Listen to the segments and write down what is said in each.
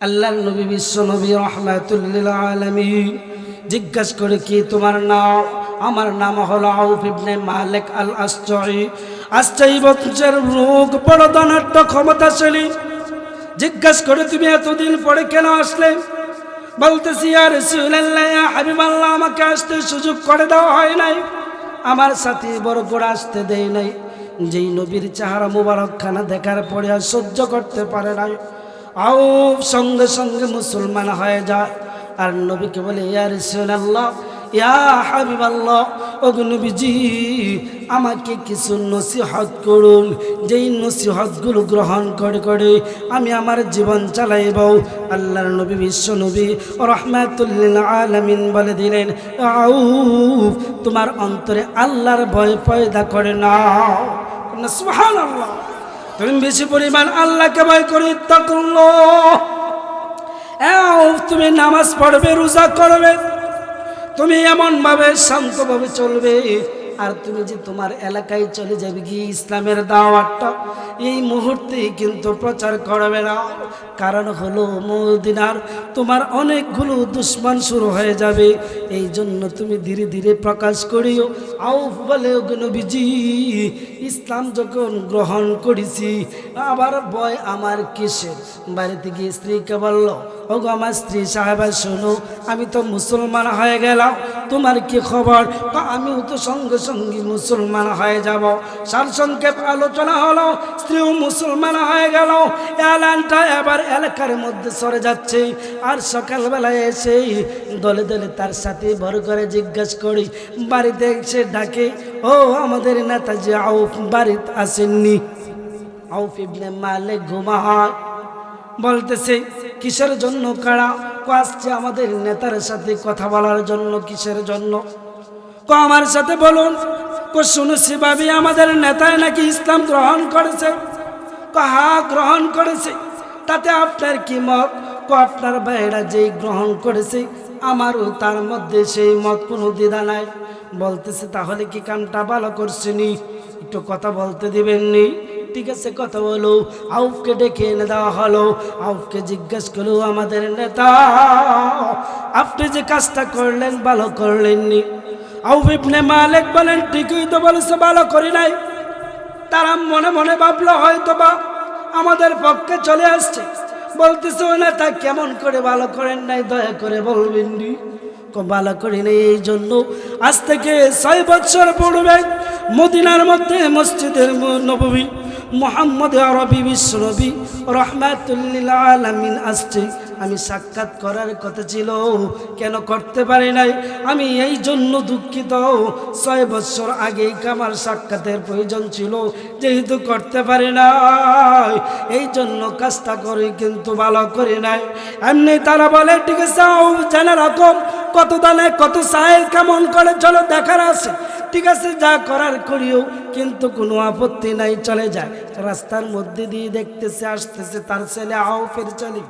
আল্লাহর নবী বিশ্ব নবী রহমাতুল্লিল আলমী জিজ্ঞাসা করে, কি তোমার নাম? আমার নাম হলো আউফ মালিক আল আশ্চরি আশ্চরি বংশের রোগ বড় ধনাট্য ক্ষমতাশালী। জিজ্ঞাসা করে, তুমি এতদিন পরে কেন আসলে? বলতেছি আর হাবিবাল্লাহ, আমাকে আসতে সুযোগ করে দেওয়া হয় নাই। আমার সাথে বড় করে আসতে দেয় নাই। যেই নবীর চেহারা মুবারকখানা দেখার পরে আর সহ্য করতে পারে নাই। আও সঙ্গে সঙ্গে মুসলমান হয়ে যায়। আর নবীকে বলে, ইয়া রাসূলুল্লাহ, ইয়া হাবিবাল্লাহ ও নবীজি, আমাকে কিছু নসিহত করুন। যেই নসিহতগুলো গ্রহণ করে করে আমি আমার জীবন চালাইব। আল্লাহর নবী, বিশ্ব নবী রহমাতুল্লিল আলামিন বলে দিলেন আউ তোমার অন্তরে আল্লাহর ভয় পয়দা করে নাও। সুবহানাল্লাহ। তুমি বেশি পরিমাণ আল্লাহকে ভয় করি তকল তুমি নামাজ পড়বে, রোজা করবে। তুমি এমনভাবে শান্তভাবে চলবে। আর তুমি যে তোমার এলাকায় চলে যাবে গিয়ে ইসলামের দাওয়াতটা, এই মুহূর্তে কিন্তু প্রচার করবে না। কারণ হলো মদিনার তোমার অনেকগুলো দুশ্মন শুরু হয়ে যাবে। এই জন্য তুমি ধীরে ধীরে প্রকাশ করিও। আউ বলে নবীজি, ইসলাম যখন গ্রহণ করেছি, আবার বয় আমার কিসের? বাড়িতে গিয়ে স্ত্রীকে বলল, ওগো আমার স্ত্রী, সাহেবা, শোনো, আমি তো মুসলমান হয়ে গেলাম। তোমার কি খবর? তো আমিও তো সঙ্গে সঙ্গে মুসলমান হয়ে যাব। সার সংক্ষেপ আলোচনা হলো, স্ত্রীও মুসলমান হয়ে গেল। এলানটা এবার এলাকার মধ্যে সরে যাচ্ছে। আর সকালবেলায় এসে দলে দলে তার সাথে ভর করে জিজ্ঞেস করি, বাড়িতে এসে ডাকে, ও আমাদের নেতাজি আউফ, বাড়িতে আসেননি? আউফ ইবনে মালিক ঘুমা হয় বলতেছে কিসের জন্য কারা? কো আসছে আমাদের নেতার সাথে কথা বলার জন্য কিসের জন্য? কো আমার সাথে বলুন, কো শুনেছি ভাবি আমাদের নেতায় নাকি ইসলাম গ্রহণ করেছে? কো হা গ্রহণ করেছে? তাতে আপনার কি মত? কো আপনার ভাইয়েরা যেই গ্রহণ করেছে, আমারও তার মধ্যে সেই মত কোনো দ্বিধা নাই। বলতেছে, তাহলে কি কানটা ভালো করছেনি? একটু কথা বলতে দিবেননি ঠিক আছে, কথা বলো। আউফকে ডেকে এনে দেওয়া হলো। আউফকে জিজ্ঞেস করল, আমাদের নেতা, আপনি যে কাজটা করলেন, ভালো করলেননি। আউফ ইবনে মালিক বলেন, ঠিকই তো বলেছে, ভালো করি নাই। তারা মনে মনে ভাবলো হয়তো বা আমাদের পক্ষে চলে আসছে। বলতেছে ও নেতা কেমন করে ভালো করেন নাই, দয়া করে বলবেন নি। ভালো করি নাই এই জন্য। আজ থেকে ছয় বছর পড়বে মদিনার মধ্যে মসজিদের নবী মোহাম্মদ আরবি বিশ্বরবি রহমাতুল্লিল আলমিন আসছে। আমি সাক্ষাৎ করার কথা ছিল, কেন করতে পারি নাই? আমি এই জন্য দুঃখিত। ছয় বছর আগেই আমার সাক্ষাতের প্রয়োজন ছিল, যেহেতু করতে পারি নাই, এই জন্য কাজটা করি কিন্তু ভালো করি নাই। এমনি তারা বলে, ঠিক আছে জানা রকম কত দানে কত সাহেব কেমন করে, চলো দেখার আছে। ঠিক আছে, যা করার করিও, কিন্তু কোনো আপত্তি নাই, চলে যায়। রাস্তার মধ্যে দিয়ে দেখতেছে, আসতেছে, তার ছেলে, আও ফের চলে।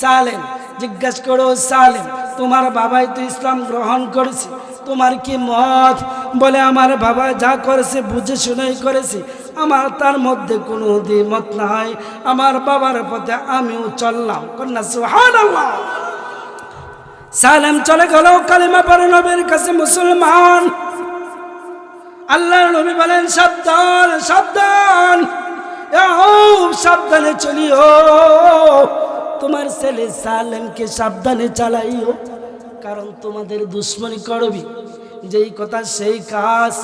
সালেম, জিজ্ঞেস করো, সালেম, তোমার বাবাই তো ইসলাম গ্রহণ করেছে, তোমার কি মত? বলে, আমার বাবা যা করেছে, বুঝে শুনেই করেছে, আমার তার মধ্যে কোনো দ্বিমত নাই, আমার বাবার পথে আমিও চললাম। কন্যা, সুবহানাল্লাহ। সালেম চলে গেল, কালিমা পরে নবীর কাছে মুসলমান। আল্লাহ নবী বলেন, সাবধান সাবধান। সাবধানে চলিও। তোমার ছেলে সালেমকে সাবধানে চালাইও, কারণ তোমাদের দুশ্মনী করবি। যেই কথা, সেই কাজ।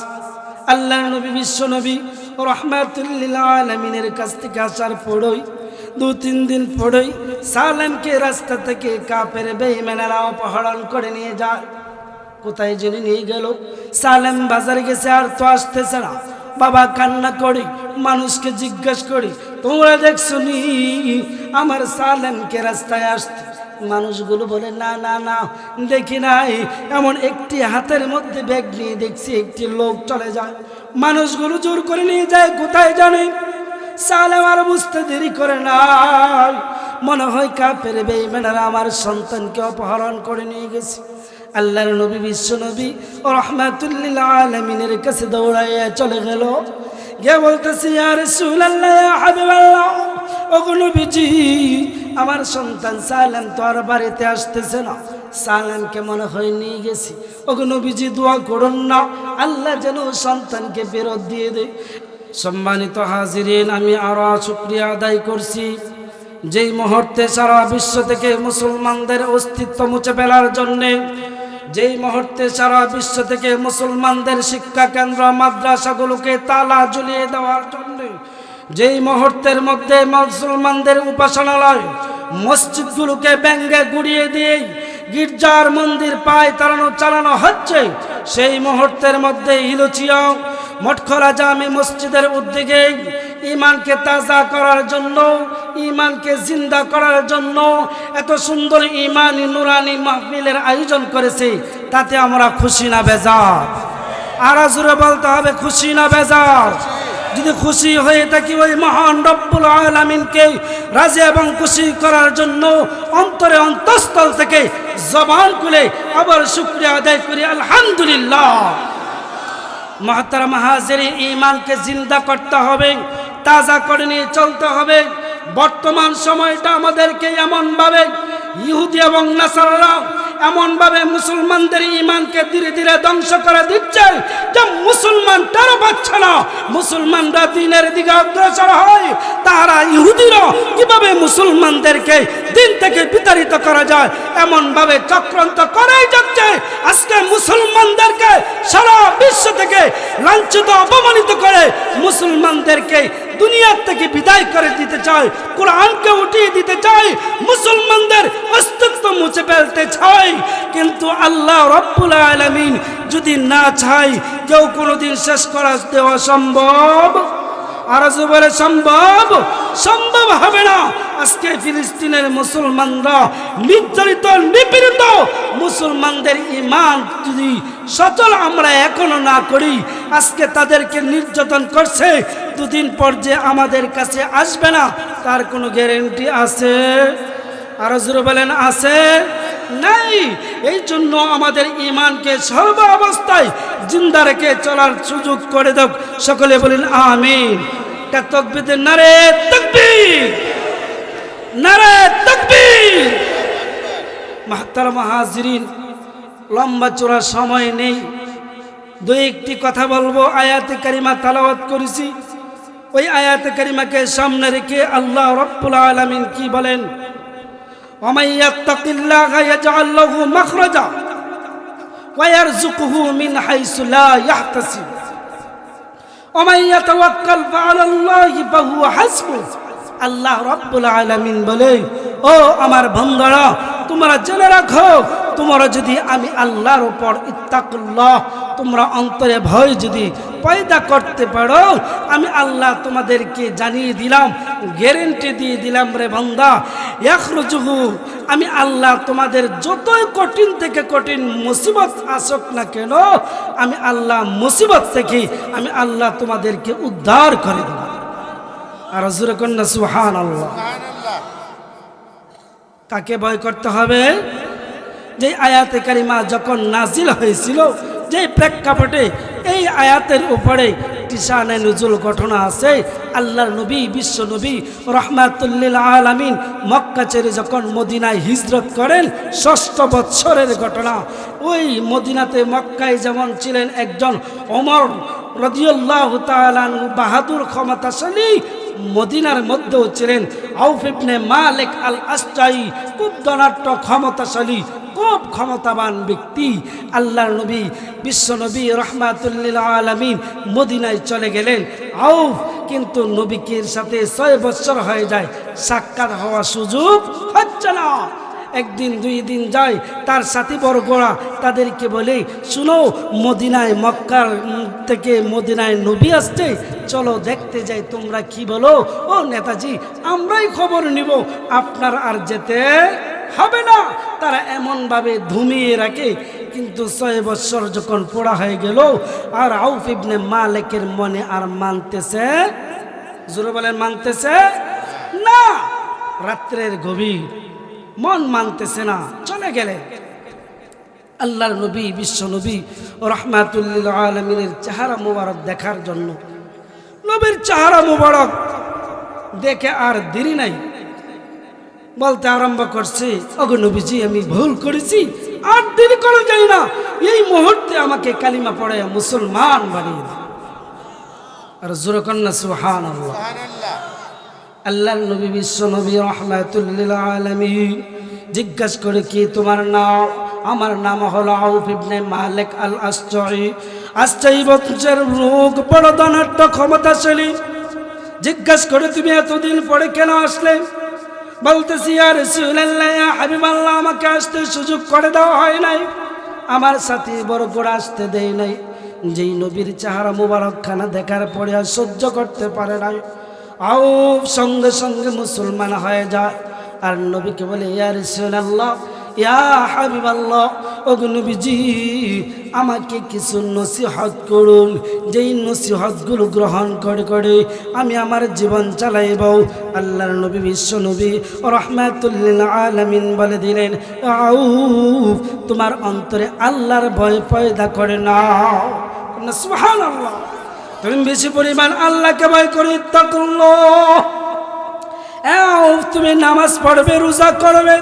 আল্লাহ নবী, বিশ্ব নবী রহমাতুল্লিল কাছ থেকে আসার পড়ই দু তিন দিন পড়ই সালেমকে রাস্তা থেকে কাপের বেইমেনারা অপহরণ করে নিয়ে যায়। কোথায় জেনে নিয়ে গেল। সালেম বাজারে গেছে আর তো আসতেছে না। বাবা কান্না করি, মানুষকে জিজ্ঞেস করি, তোমরা দেখছ নি, আমার সালেমকে রাস্তায় আসতে? মানুষগুলো বলে, না না না, দেখি নাই। এমন একটি হাতের মধ্যে ব্যাগ নিয়ে দেখছি একটি লোক চলে যায়। মানুষগুলো জোর করে নিয়ে যায়, কোথায় জানে? সালেম আর বুঝতে দেরি করে না মনে হয় কাপের বেইমেনারা আমার সন্তানকে অপহরণ করে নিয়ে গেছে। আল্লাহর নবী, বিশ্ব নবী ও রহমাতুল্লিল আলমিনের কাছে দৌড়াইয়া চলে গেল। গিয়ে বলতেছি আর সুল্লাহ হাবিবাল্লাহ ও নবীজি, আমার সন্তান সালেম তো আর বাড়িতে আসতেছে না। সালেমকে মনে হয় নিয়ে গেছি। নবীজি, দোয়া করুন না, আল্লাহ যেন সন্তানকে ফেরত দিয়ে দে সম্মানিত হাজিরিন, আমি আরও শুক্রিয়া আদায় করছি। যেই মুহূর্তে সারা বিশ্ব থেকে মুসলমানদের অস্তিত্ব মুছে ফেলার জন্যে যেই মুহূর্তে সারা বিশ্ব থেকে মুসলমানদের শিক্ষা কেন্দ্র, মাদ্রাসাগুলোকে তালা ঝুলিয়ে দেওয়ার জন্য, যেই মুহূর্তের মধ্যে মুসলমানদের উপাসনালয় মসজিদগুলোকে ব্যঙ্গে গুড়িয়ে দিয়ে গির্জার মন্দির পায় তাড়ানো চালানো হচ্ছে, সেই মুহূর্তের মধ্যে হিলুচিয়ং মটখরা জামে মসজিদের উদ্যোগে ইমানকে তাজা করার জন্য, ইমানকে জিন্দা করার জন্য এত সুন্দর ইমানি নুরানি মাহফিলের আয়োজন করেছে, তাতে আমরা খুশি না বেজার। আর জুড়ে বলতে হবে, খুশি না বেজার। যদি খুশি হয়ে থাকি ওই মহান রব্বুল আলমিনকে রাজি এবং খুশি করার জন্য অন্তরে অন্তঃস্থল থেকে জবান খুলে আবার শুক্রিয়া আদায় করি, আলহামদুলিল্লাহ। মহাতারা মাহাজের ইমানকে জিন্দা করতে হবে। তাজা করে নিয়ে চলতে হবে। বর্তমান সময়টা আমাদেরকে এমনভাবে ইহুদি এবং নাসারারা এমনভাবে মুসলমানদের ইমানকে ধীরে ধীরে ধ্বংস করে দিচ্ছে যে মুসলমান তারা পাচ্ছে না। মুসলমানরা দিনের দিকে অগ্রসর হয় তারা ইহুদিরা কীভাবে মুসলমানদেরকে দিন থেকে বিতাড়িত করা যায়? এমনভাবে চক্রান্ত করেই যাচ্ছে। আজকে মুসলমানদেরকে সারা বিশ্ব থেকে লাঞ্ছিত, অপমানিত করে মুসলমানদেরকে দুনিয়ার থেকে বিদায় করে দিতে চায়, কোরআনকে উঠিয়ে দিতে চায়, মুসলমানদের অস্তিত্ব মুছে ফেলতে চায়। কিন্তু আল্লাহ রব্বুল আলমিন যদি না চাই কেউ কোনোদিন শেষ করা দেওয়া সম্ভব আর বলে সম্ভব? সম্ভব হবে না। আজকে ফিলিস্তিনের মুসলমানরা নির্যাতিত নিপীড়িত মুসলমানদের ইমান যদি সচল আমরা এখনও না করি, আজকে তাদেরকে নির্যাতন করছে, দুদিন পর যে আমাদের কাছে আসবে না, তার কোনো গ্যারেন্টি আছে? আর জোরে বলেন, আছে? নাই। এই জন্য আমাদের ইমানকে সর্ব অবস্থায় জিন্দা রেখে চলার সুযোগ করে দাও। সকলে বলেন, আমিন। তকবিদের নারে তকবীর। নারে তকবীর। লম্বা চোরার সময় নেই। দুই একটি কথা বলব। আয়াতে কারিমা তালাওয়াত করেছি। ওই আয়াতে কারিমাকে সামনে রেখে আল্লাহ রব্বুল আলমিন কি বলেন? ومن يتق الله يجعل له مخرجا ويرزقه من حيث لا يحتسب ومن يتوكل فعلى الله فهو حسبه আল্লাহ রব্বুল আলামিন বলে ও আমার বন্ধুরা তোমরা জেনে রাখো তোমরা যদি আমি আল্লাহর উপর ইত্তাকুল্লাহ তোমরা অন্তরে ভয় যদি পয়দা করতে পারো আমি আল্লাহ তোমাদেরকে জানিয়ে দিলাম গ্যারেন্টি দিয়ে দিলাম রে বন্দা। ইয়াখরুজুহু আমি আল্লাহ তোমাদের যতই কঠিন থেকে কঠিন মুসিবত আসুক না কেন আমি আল্লাহ মুসিবত থেকে আমি আল্লাহ তোমাদেরকে উদ্ধার করে দেব। আর জুরে কন্যা সুহান আল্লাহ কাকে ভয় করতে হবে? যে আয়াতে কারিমা যখন নাজিল হয়েছিল, যে প্রেক্ষাপটে এই আয়াতের উপরে টিসানে নজুল ঘটনা আছে, আল্লাহর নবী, বিশ্ব নবী, রহমাতুল্লিল আলামিন মক্কা ছেড়ে যখন মদিনায় হিজরত করেন, ষষ্ঠ বৎসরের ঘটনা। ওই মদিনাতে মক্কায় যেমন ছিলেন একজন অমর রদিউল্লাহ তালানু বাহাদুর ক্ষমতাশালী মদিনার মধ্যেও ছিলেন। আউফিবনে মালেক আল আস্তাই খুব ধনাট্য ক্ষমতাশালী, খুব ক্ষমতাবান ব্যক্তি। আল্লাহ নবী, বিশ্ব নবী রহমাতুল্লিল আলমিন মদিনায় চলে গেলেন। আউফ কিন্তু নবীকের সাথে ছয় বছর হয়ে যায়, সাক্ষাৎ হওয়ার সুযোগ হচ্ছে না। একদিন, দুই দিন যায়, তার সাথী বর্গরা তাদেরকে বলে, শুনো, মদিনায় মক্কার থেকে মদিনায় নবী আসছে, চলো দেখতে যাই, তোমরা কি বলো? ও নেতাজি, আমরাই খবর নিব, আপনার আর যেতে হবে না। তারা এমনভাবে ধুমিয়ে রাখে, কিন্তু ছয় বছর যখন পড়া হয়ে গেল, আর আউফ ইবনে মালিকের মনে আর মানতেছে? জোরে বলেন, মানতেছে? না, রাত্রের গভীর। মন মানতেছে না, চলে গেলে। আল্লাহর নবী, বিশ্ব নবী রহমাতুল্লিল আলমিনের চেহারা মুবারক দেখার জন্য। নবীর চেহারা মুবারক দেখে আর দেরি নাই। বলতে আরম্ভ করছে অগনবীজি আমি ভুল করেছি, আর দেরি করা যায় না। এই মুহূর্তে আমাকে কালিমা পড়ে মুসলমান বানিয়ে দিন আর জোরকন্যা সুহান আল্লাহ আল্লাহ নবী বিশ্ব নবী রহমাতুল্লিল আলমী জিজ্ঞাসা করে, কি তোমার নাম? আমার নাম হলো আউফ ইবনে মালিক আল আশ্চরি আশ্চরি বংশের রোগ বড় ধনাট্য ক্ষমতাশালী। জিজ্ঞাসা করে, তুমি এতদিন পরে কেন আসলে? বলতেছি আর হাবিবাল্লাহ, আমাকে আসতে সুযোগ করে দেওয়া হয় নাই। আমার সাথে বড় করে আসতে দেয় নাই। যেই নবীর চেহারা মুবারকখানা দেখার পরে আর সহ্য করতে পারে নাই। আও সঙ্গে সঙ্গে মুসলমান হয়ে যায়। আর নবীকে বলে ইয়ার আল্লাহ ইয়া হাবিবাল্লাহ অগ্নবীজি আমাকে কিছু নসিহত করুন। যেই নসিহতগুলো গ্রহণ করে করে আমি আমার জীবন চালাইব। আল্লাহর নবী, বিশ্ব নবী রহমাতুল্লিল আলামিন বলে দিলেন আউ তোমার অন্তরে আল্লাহর ভয় পয়দা করে নাও। সুহান আল্লাহ তুমি বেশি পরিমাণ আল্লাহকে ভয় করি তকল তুমি নামাজ পড়বে, রোজা করবে।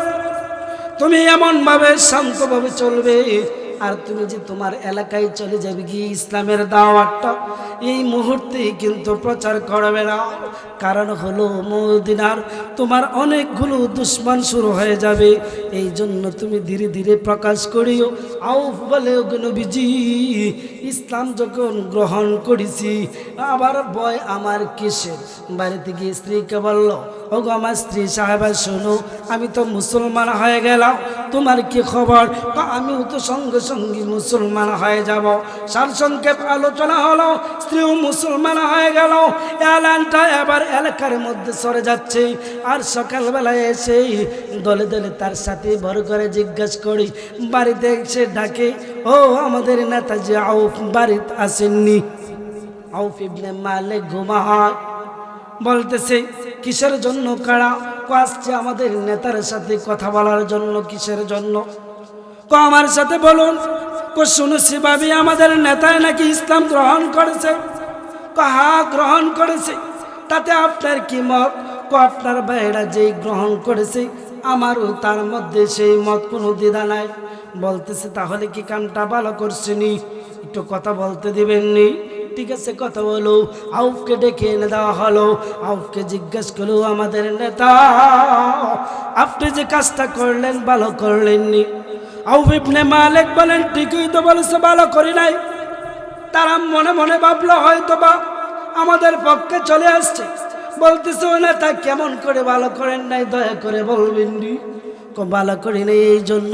তুমি এমনভাবে শান্তভাবে চলবে। আর তুমি যে তোমার এলাকায় চলে যাবে গিয়ে ইসলামের দাওয়াতটা, এই মুহূর্তে কিন্তু প্রচার করবে না। কারণ হলো মদিনার তোমার অনেকগুলো দুশ্মন শুরু হয়ে যাবে। এই জন্য তুমি ধীরে ধীরে প্রকাশ করিও। আউফ বলে নবীজি, ইসলাম যখন গ্রহণ করেছি, আবার বয় আমার কিসের? বাড়িতে গিয়ে স্ত্রীকে বলল, ওগো আমার স্ত্রী সাহেবা, শোনো, আমি তো মুসলমান হয়ে গেলাম। তোমার কি খবর? তো আমিও তো সঙ্গে সঙ্গে মুসলমান হয়ে যাব। সার সংক্ষেপ আলোচনা হলো, স্ত্রীও মুসলমান হয়ে গেল। এলানটা এবার এলাকার মধ্যে সরে যাচ্ছে। আর সকালবেলায় এসে দলে দলে তার সাথে ভর করে জিজ্ঞাসা করি, বাড়িতে এসে ডাকে, ও আমাদের নেতাজি আউফ, বাড়িতে আসেননি? আউফ ইবনে মালে ঘুমায় বলতেছে কিসের জন্য কারা? আসছে আমাদের নেতার সাথে কথা বলার জন্য কিসের জন্য? কো আমার সাথে বলুন, কো শুনেছি ভাবি আমাদের নেতায় নাকি ইসলাম গ্রহণ করেছে? কো হা গ্রহণ করেছে? তাতে আপনার কি মত? কো আপনার ভাইয়েরা যেই গ্রহণ করেছে, আমারও তার মধ্যে সেই মত কোনো দ্বিধা নাই। বলতেছে, তাহলে কি কামটা ভালো করছেনি? একটু কথা বলতে দিবেননি ঠিক আছে, কথা বলো। আউফকে ডেকে এনে দেওয়া হলো। আউফকে জিজ্ঞেস করল, আমাদের নেতা, আপনি যে কাজটা করলেন, ভালো করলেননি? আউফ ইবনে মালিক বলেন, ঠিকই তো বলেছে, ভালো করি নাই। তারা মনে মনে ভাবলো হয়তো বা আমাদের পক্ষে চলে আসছে। বলতেছে ও নেতা কেমন করে ভালো করেন নাই, দয়া করে বলবেন ভালো করি নাই, এই জন্য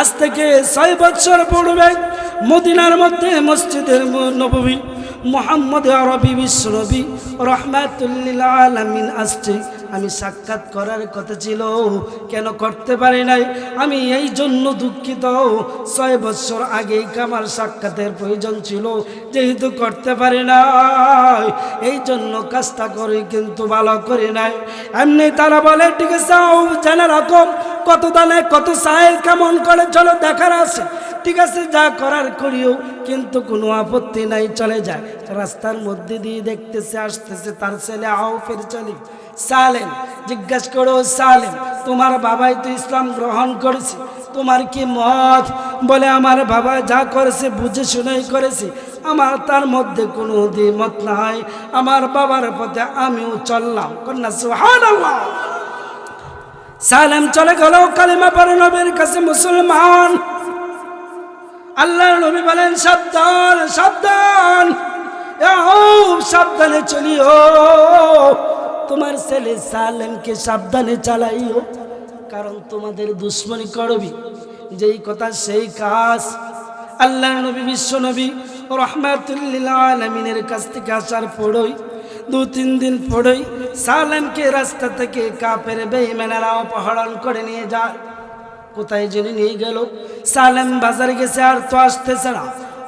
আজ থেকে ছয় বছর পড়বে মদিনার মধ্যে মসজিদের নবী মোহাম্মদ আরবি বিশ্বনবী রহমাতুল্লিল আলমিন আসছে। আমি সাক্ষাৎ করার কথা ছিল, কেন করতে পারি নাই? আমি এই জন্য দুঃখিত। ছয় বছর আগেই কামার সাক্ষাতের প্রয়োজন ছিল, যেহেতু করতে পারি নাই। এই জন্য কাজটা করি, কিন্তু ভালো করি নাই। এমনি তারা বলে, ঠিক আছে জেনে রাখো। কত দানে, কত সাহেব কেমন করে, চলো দেখার আছে। ঠিক আছে, যা করার করিও, কিন্তু কোনো আপত্তি নাই, চলে যায় রাস্তার মধ্যে দিয়ে দেখতেছে, আসতেছে, তার ছেলে, আও ফের চলি। সালেম, জিজ্ঞাসা করো, সালেম, তোমার বাবাই তো ইসলাম গ্রহণ করেছে। তোমার কি মত? বলে, আমার বাবা যা করেছে, বুঝে শুনেই করেছে। আমার তার মধ্যে কোনো দ্বিমত নাই। আমার বাবার পথে আমিও চললাম। কন্যা, সুবহানাল্লাহ। সালেম চলে গেল, কালিমা পরে নবীর কাছে মুসলমান। আল্লাহ নবী বলেন, সাবধান সাবধান। সাবধানে চলিও। তোমার ছেলে সালেমকে সাবধানে চালাইও, কারণ তোমাদের দুশ্মনী করবি। যেই কথা, সেই কাজ। আল্লাহ নবী, বিশ্ব নবী, রহমাতুল্লিল আলমিনের কাছ থেকে আসার পড়ই দু তিন দিন পড়ই সালেমকে রাস্তা থেকে কাপের বেইমেনারা অপহরণ করে নিয়ে যায়। কোথায় জেনে নিয়ে গেল। সালেম বাজার গেছে, আর তো আসতেছে না।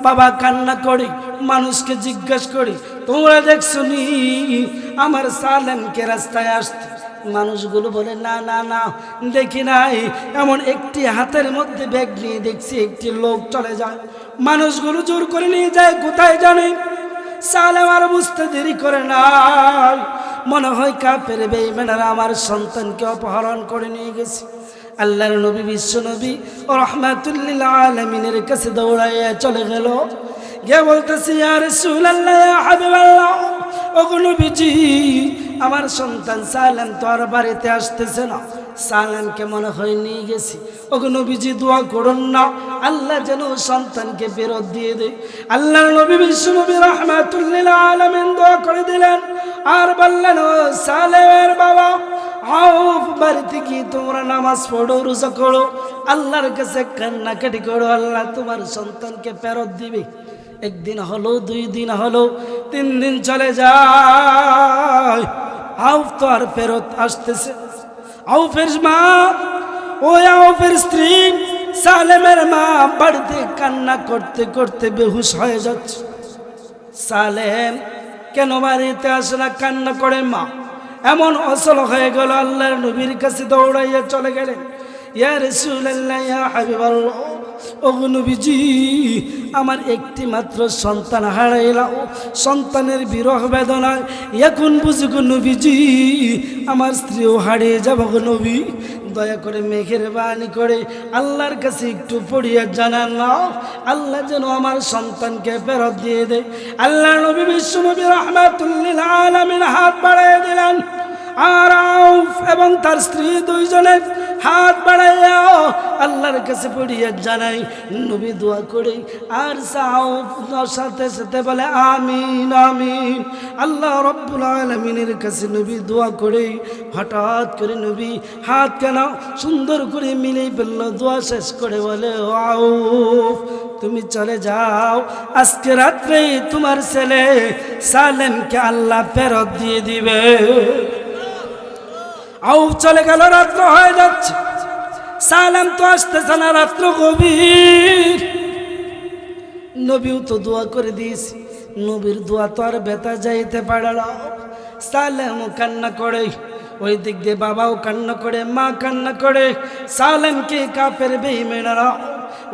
বাবা কান্না করি, মানুষকে জিজ্ঞেস করি, তোমরা দেখছ নি, আমার সালেমকে রাস্তায় আসতে? মানুষগুলো বলে, না না না, দেখি নাই। এমন একটি হাতের মধ্যে ব্যাগ নিয়ে দেখছি, একটি লোক চলে যায়। মানুষগুলো জোর করে নিয়ে যায়, কোথায় জানে? সালেম আর বুঝতে দেরি করে নাই। মনে হয় কাপের বেইমানেরা আমার সন্তানকে অপহরণ করে নিয়ে গেছে। আল্লাহর নবী, বিশ্ব নবী ও রহমাতুল্লিল আলমিনের কাছে দৌড়াইয়া চলে গেল। গিয়ে বলতেছি আর সুলাল্লাহ হাবিবাল্লাহ, ওগো নবীজি, আমার সন্তান সালেম তো আর বাড়িতে আসতেছে না। সালেমকে মনে হয় নিয়ে গেছি। ওগো নবীজি দোয়া করুন না। আল্লাহ যেন সন্তানকে ফেরত দিয়ে দেয়। আল্লাহ নবী বিশ্ব নবী রহমাতুল্লিল আলমিন দোয়া করে দিলেন। আর বললেন, ও সালেমের বাবা, আউফ, বাড়িতে কি তোমরা নামাজ পড়ো, রোজা করো? আল্লাহর কাছে কান্নাকাটি করো, আল্লাহ তোমার সন্তানকে ফেরত দিবে। একদিন হলো, দুই দিন হলো, তিন দিন চলে যায়। আউফ তো আর ফেরত আসতেছে আউফের মা ওই আউফের স্ত্রী সালেমের মা বাড়িতে কান্না করতে করতে বেহুশ হয়ে যাচ্ছে সালেম কেন বাড়িতে আসে না কান্না করে মা এমন অসল হয়ে গেল আল্লাহর নবীর কাছে দৌড়াইয়া চলে গেলেন। ইয়া রাসূলুল্লাহ, ইয়া হাবিবাল্লাহ ও আমার একটি মাত্র সন্তান হারাইলাম সন্তানের বিরহ বেদনায় এখন বুঝুক নবীজি, আমার স্ত্রীও হারিয়ে যাব নবী। দয়া করে মেঘের বাণী করে আল্লাহর কাছে একটু পড়িয়া জানান নাও। আল্লাহ যেন আমার সন্তানকে ফেরত দিয়ে দেয়। আল্লাহ নবী বিশ্ব নবী রহমাতুল্লিল আলমিন হাত বাড়াইয়া দিলেন। আর আউফ এবং তার স্ত্রী দুইজনে হাত বাড়াইয়া আল্লাহর কাছে পড়িয়া জানাই, নবী দোয়া করে, আর সাউফ সাথে সাথে বলে, আমিন আমিন। আল্লাহ রব্বুল আলমিনের কাছে নবী দোয়া করে, হঠাৎ করে নবী হাত কেন সুন্দর করে মিলে ফেলল, দোয়া শেষ করে বলে ও আউফ, তুমি চলে যাও, আজকে রাত্রে তোমার ছেলে সালেমকে আল্লাহ ফেরত দিয়ে দিবে। আউফ চলে গেল রাত্র হয়ে যাচ্ছে। সালাম তো আসতেছে না রাত্র গভীর। নবীও তো দোয়া করে দিয়েছি, নবীর দোয়া তো আর বেতা যাইতে পারল সালেম কান্না করে, ওই দিক দিয়ে বাবাও কান্না করে, মা কান্না করে, সালেমকে কাপের বেইমেনারা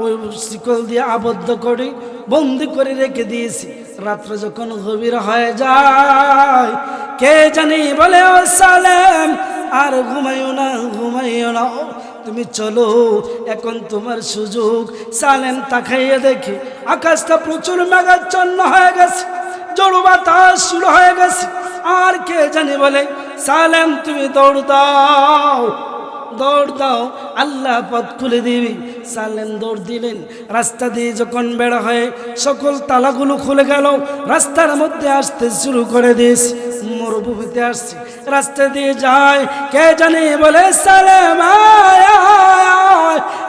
ওই শিকল দিয়ে আবদ্ধ করে বন্দি করে রেখে দিয়েছি। রাত্র যখন গভীর হয়ে যায়, কে জানি বলে ও সালেম আর ঘুমাইও না ঘুমাইও না। তুমি চলো, এখন তোমার সুযোগ। সালেন তাকাইয়ে দেখি, আকাশটা প্রচুর মেঘাচ্ছন্ন হয়ে গেছে, জড়ো বাতাস শুরু হয়ে গেছে। আর কে জানি বলে সালেন তুমি দৌড় দাও। দৌড় দাও, আল্লাহ পথ খুলে দিবি। সালেম দৌড় দিলেন। রাস্তা দিয়ে যখন বেড়া হয়ে, সকল তালাগুলো খুলে গেল। রাস্তার মধ্যে আসতে শুরু করে দিয়েছি। মরুভূমিতে আসছি। রাস্তা দিয়ে যায়, কে জানে বলে, সালেম।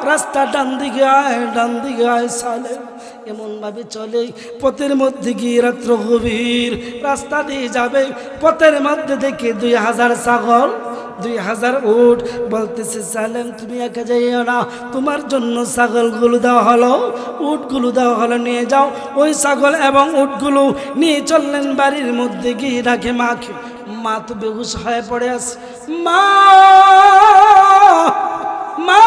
রাস্তা ডান দিকে আয়, ডান দিকে আয়, সালেম। এমন ভাবে চলে। পথের মধ্যে গিয়ে রাত্র গভীর। রাস্তা দিয়ে যাবে। পথের মধ্যে দেখে দুই হাজার ছাগল দুই হাজার উট বলতেছে, সালেম, তুমি একা যাইও না। তোমার জন্য ছাগলগুলো দেওয়া হলো। উটগুলো দেওয়া হলো, নিয়ে যাও। ওই ছাগল এবং উটগুলো নিয়ে চললেন বাড়ির মধ্যে গিয়ে রাখে মাকে। মা তো বেহুশ হয়ে পড়ে আছে। মা মা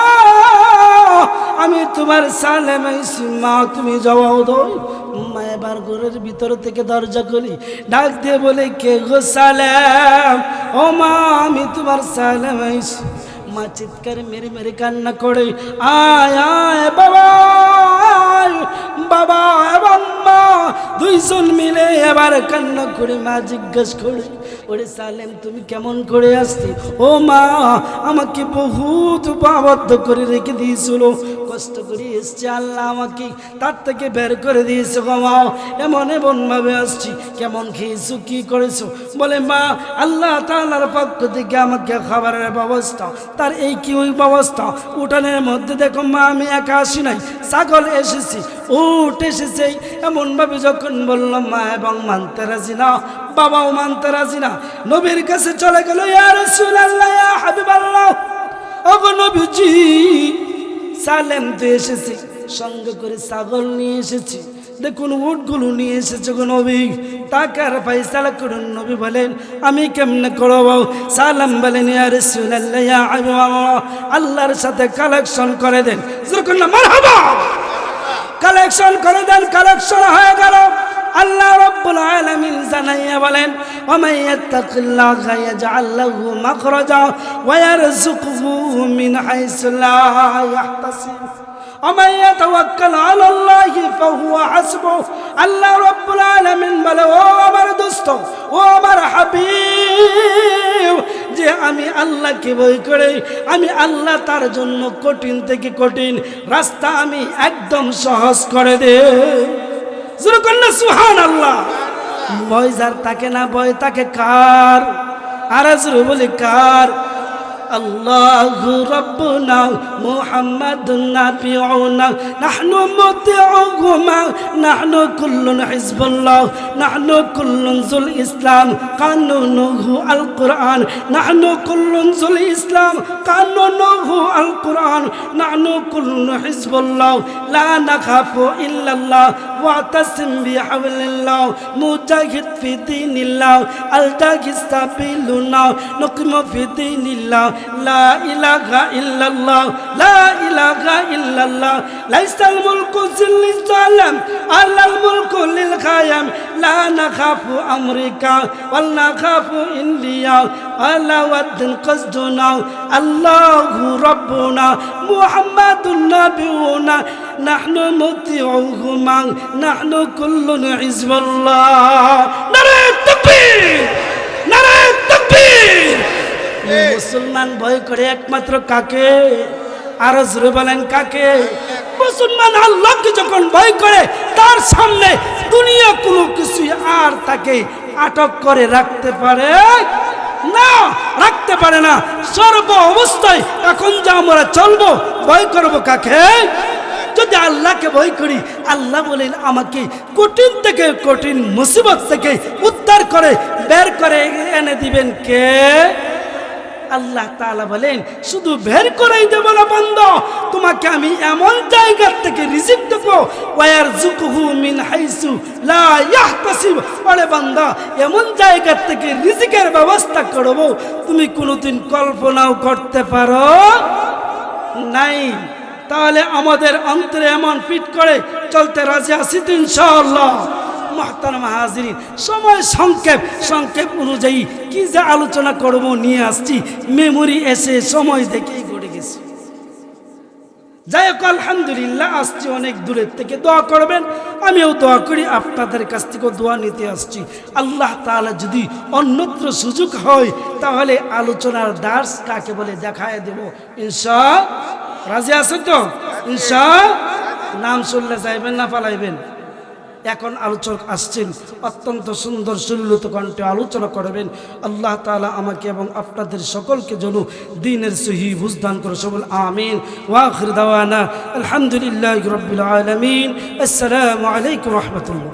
আমি তোমার সালেম আইছি, মা, তুমি জবাব দাও। মা, এবার ঘরের ভিতর থেকে দরজা খুলি, ডাক দিয়ে বলে, কে গো সালেম? ও মা, আমি তোমার সালেম আইছি। মা চিৎকার মেরে মেরে কান্না করে, আয় আয়, বাবা বাবা এবং মা দুইজন মিলে এবার কান্না করে মা জিজ্ঞেস করে, ওরে সালেম, তুমি কেমন করে আসতে? ও মা, আমাকে বহুত উপাবদ্ধ করে রেখে দিয়েছিল। কষ্ট করে এসছে আল্লাহ আমাকে তার থেকে বের করে দিয়েছে গো এমন এমন ভাবে আসছি, কেমন খেয়েছো, কি করেছ? বলে, মা, আল্লাহ তাআলার পক্ষ থেকে আমাকে খাবারের ব্যবস্থা, তার এই কি ওই ব্যবস্থা? উঠানের মধ্যে দেখো, মা, আমি একা আসি নাই, ছাগল এসেছি উঠ এসেছে। এমনভাবে যখন বললাম, মা, এবং মানতে রাজি না, বাবাও মানতে রাজি না, নবীর কাছে চলে গেল, ইয়া রাসূলুল্লাহ, ইয়া হাবিবাল্লাহ। ওগো নবীজি সালেম তো এসেছি, সঙ্গে করে ছাগল নিয়ে এসেছি। দেখুন, উটগুলো নিয়ে এসেছে গো নবী। তাকার ফাইসালা করুন, নবী বলেন, আমি কেমনে করব? সালাম বলেন আল্লাহর সাথে কালেকশন করে দেন। কালেকশন করে দেন কালেকশন হয়ে গেল। আল্লাহ রাব্বুল আলামিন জানাইয়া বলেন ওয়া ইয়াত্তাকিল্লাহা ইয়াজআল লাহু মাখরাজা ওয়া ইয়ারযুকুহু মিন হাইসু লা ইয়াহতাসিব ومن يتوكل على الله فهو حسبه আল্লাহ রব্বুল আলামিন বলে ও আমার দোস্ত ও আমার হাবিব যে আমি আল্লাহকে বই করে আমি আল্লাহ তার জন্য কঠিন থেকে কঠিন রাস্তা আমি একদম সহজ করে দে শুরু কন্যা ভয় যার তাকে না ভয় তাকে কার? আর জুরু বলি কার? الله ربنا محمد نبينا نحن مطيعهما نحن كل حزب الله نحن كل ذو الإسلام قانونه القرآن نحن كل ذو الإسلام قانونه القرآن نحن كل حزب الله لا نخاف إلا الله واعتصم بحبل الله مجاهد في دين الله التقي سبيلنا نقيم في دين الله لا إله إلا الله لا إله إلا الله ليس الملك ذل الظالم ألا الملك للخيام لا نخاف أمريكا ولا نخاف إنديا ولا ود قصدنا الله ربنا محمد نبينا نحن مطيعهما نحن كل حزب الله نرى التكبير نرى التكبير মুসলমান ভয় করে একমাত্র কাকে? আরও জোরে বলেন কাকে? মুসলমান আল্লাহকে যখন ভয় করে, তার সামনে দুনিয়া কোনো কিছু আর তাকে আটক করে রাখতে পারে না, রাখতে পারে না। সর্ব অবস্থায় এখন যা আমরা চলবো, ভয় করব কাকে? যদি আল্লাহকে ভয় করি, আল্লাহ বলেন আমাকে কঠিন থেকে কঠিন মুসিবত থেকে উদ্ধার করে, বের করে এনে দিবেন কে? আল্লাহ তালা বলেন, শুধু বের করেই দেবো না বন্ধ। তোমাকে আমি এমন জায়গার থেকে রিজিক দেবো ওয়ার জুকহু মিন হাইসু লা ইয়াহতাসিব। আরে বান্দা, এমন জায়গার থেকে রিজিকের ব্যবস্থা করব, তুমি কোনোদিন কল্পনাও করতে পারো নাই। তাহলে আমাদের অন্তরে এমন ফিট করে চলতে রাজি আছি তো ইনশাআল্লাহ। মহতারাম হাজিরিন সময় সংক্ষেপ সংক্ষেপ অনুযায়ী কি যে আলোচনা করব নিয়ে আসছি। মেমোরি এসে সময় দেখেই ঘটে গেছে। যাই হোক, আলহামদুলিল্লাহ, আসছি অনেক দূরের থেকে। দোয়া করবেন, আমিও দোয়া করি, আপনাদের কাছ থেকেও দোয়া নিতে আসছি। আল্লাহ তাআলা যদি অন্যত্র সুযোগ হয়, তাহলে আলোচনার দাস কাকে বলে দেখায় দেব। ইনশা রাজি আছে তো? ইনশা নাম শুনলে যাইবেন না, পালাইবেন। এখন আলোচক আসছেন, অত্যন্ত সুন্দর সুল্লুত কণ্ঠে আলোচনা করবেন। আল্লাহ তালা আমাকে এবং আপনাদের সকলকে যেন দিনের সহি বুঝদান করে সবল, আমিন। ওয়াখির দাওয়ানা, আলহামদুলিল্লাহ রবিল আলমিন। আসসালামু আলাইকুম রহমতুল্লাহ।